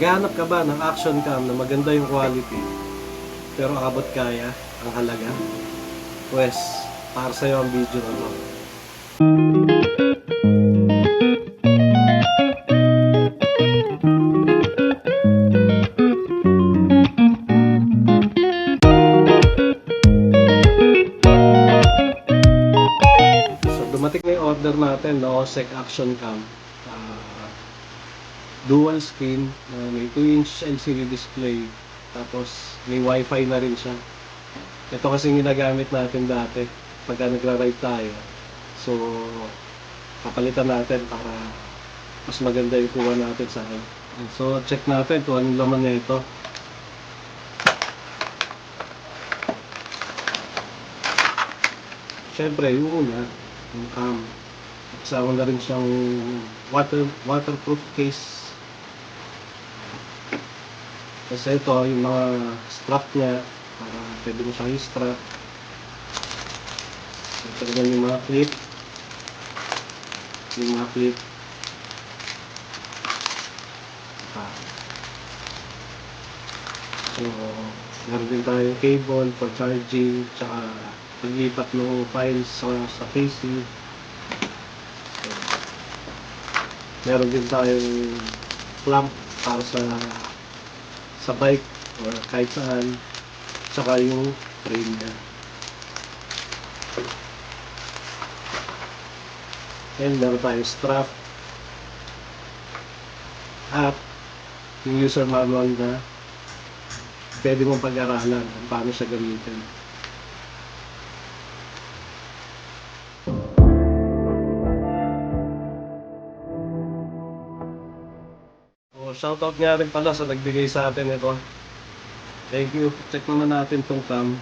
Naghahanap ka ba ng action cam na maganda yung quality pero abot kaya ang halaga? Pwes, para sa'yo ang video na to. So dumating na yung order natin, no? OSEC Action Cam. Dual screen, na may 2 inch LCD display, tapos may wifi na rin siya. Ito kasi yung ginagamit natin dati pagka nagra-ride tayo. So, papalitan natin para mas maganda yung kuha natin sa akin. So, check natin kung anong laman na ito. Siyempre, yung una, yung cam. Kasama na rin siyang water, waterproof case. Kasi ito, yung mga strap niya, para pwede mo siyang i-strap. Ito naman yung mga clip. Yung mga clip. Ah. So, meron din tayong cable for charging, tsaka paglipat ng files sa, sa PC. So, meron din tayong clamp para sa sa bike or kahit saan. Tsaka yung frame niya. And meron tayong strap. At yung user manual na pwede mong pag-aralan kung paano siya gamitin. Shoutout nga rin pala sa nagbigay sa atin ito. Thank you. Check naman natin tong cam.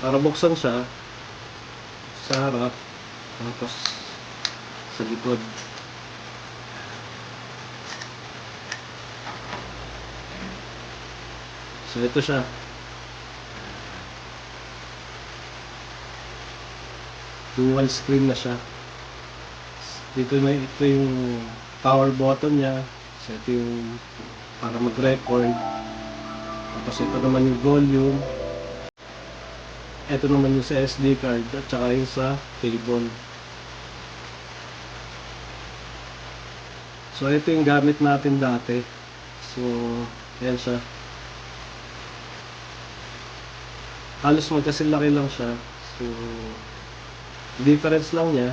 Para buksan siya sa harap tapos sa likod. So ito siya. Dual screen na siya. Dito na ito yung power button niya. So ito yung para mag-record. Tapos ito naman yung volume. Ito naman yung sa SD card at saka yung sa cable. So ito yung gamit natin dati. So yan siya. Halos magkasilaki lang siya. So difference lang niya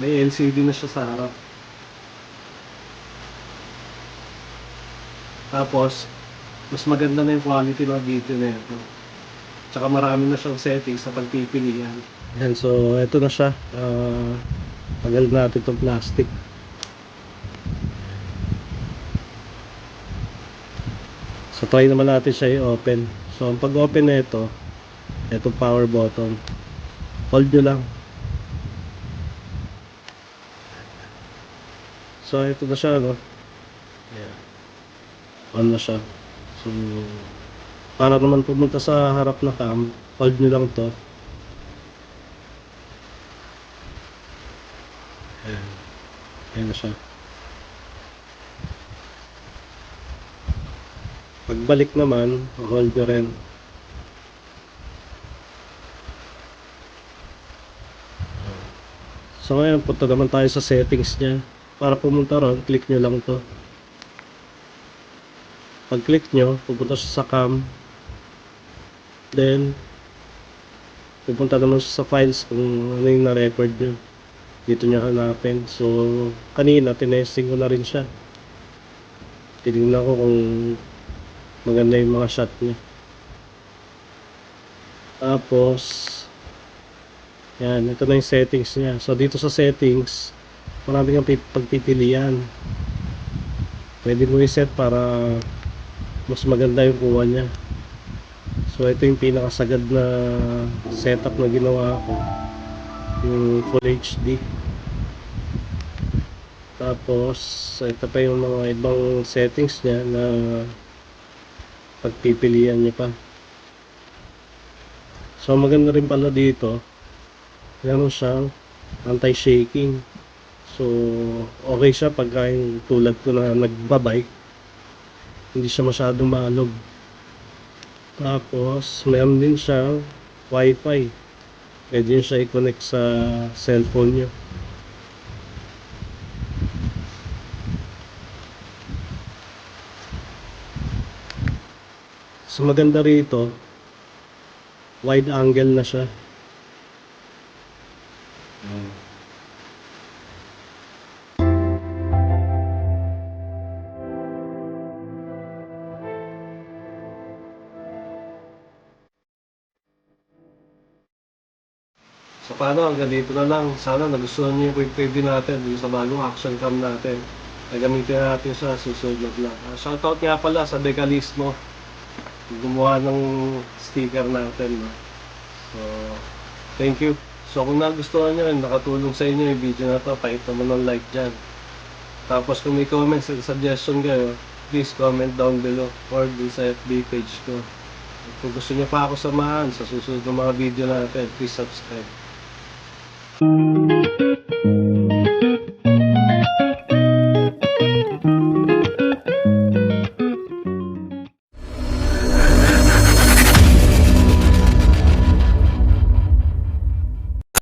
may LCD na siya sa harap. Tapos, mas maganda na yung quality ng video na ito. Tsaka marami na siyang settings sa pagpipilian. Yan, so ito na siya. Uh, tagal natin itong plastic. So try naman natin siya i-open. So ang pag-open na ito, itong power button. Hold nyo lang. So ito na siya, no? Yeah. On na siya. So, para naman pumunta sa harap na cam, hold nyo lang to. Ayan. Ayan na siya. Pagbalik naman, hold nyo rin. So ngayon, punta naman tayo sa settings niya. Para pumunta ron, click nyo lang to. Pag click nyo, pupunta sa cam. Then, pupunta naman sa files kung ano yung na-record nyo. Dito nyo hanapin. So, kanina, tinesting ko na rin siya. Tinignan ko kung maganda yung mga shot niya. Tapos, yan, ito na yung settings niya. So, dito sa settings, marami kang pi- pagpipilian. Pwede mo i-set para mas maganda yung kuha niya. So, ito yung pinakasagad na setup na ginawa ko. Yung Full HD. Tapos, ito pa yung mga ibang settings niya na pagpipilian niya pa. So, maganda rin pala dito. Meron siyang anti-shaking. So, okay siya pagka yung tulad ko na nagbabike. Hindi siya masyadong maalog. Tapos, meron din siya wifi. Pwede siya i-connect sa cellphone nyo. So maganda rito, wide angle na siya. Ayan. So paano, hanggang dito na lang. Sana nagustuhan niyo yung quick review natin dun sa bagong action cam natin. Gagamitin natin sa susunod na vlog. Uh, shoutout nga pala sa Decalismo. Gumawa ng sticker natin. No? So, thank you. So kung nagustuhan nyo, nakatulong sa inyo yung video na to, pahit naman ng like dyan. Tapos kung may comments at suggestion kayo, please comment down below or dun sa FB page ko. Kung gusto niyo pa ako samahan sa susunod ng mga video natin, please subscribe. Thank you.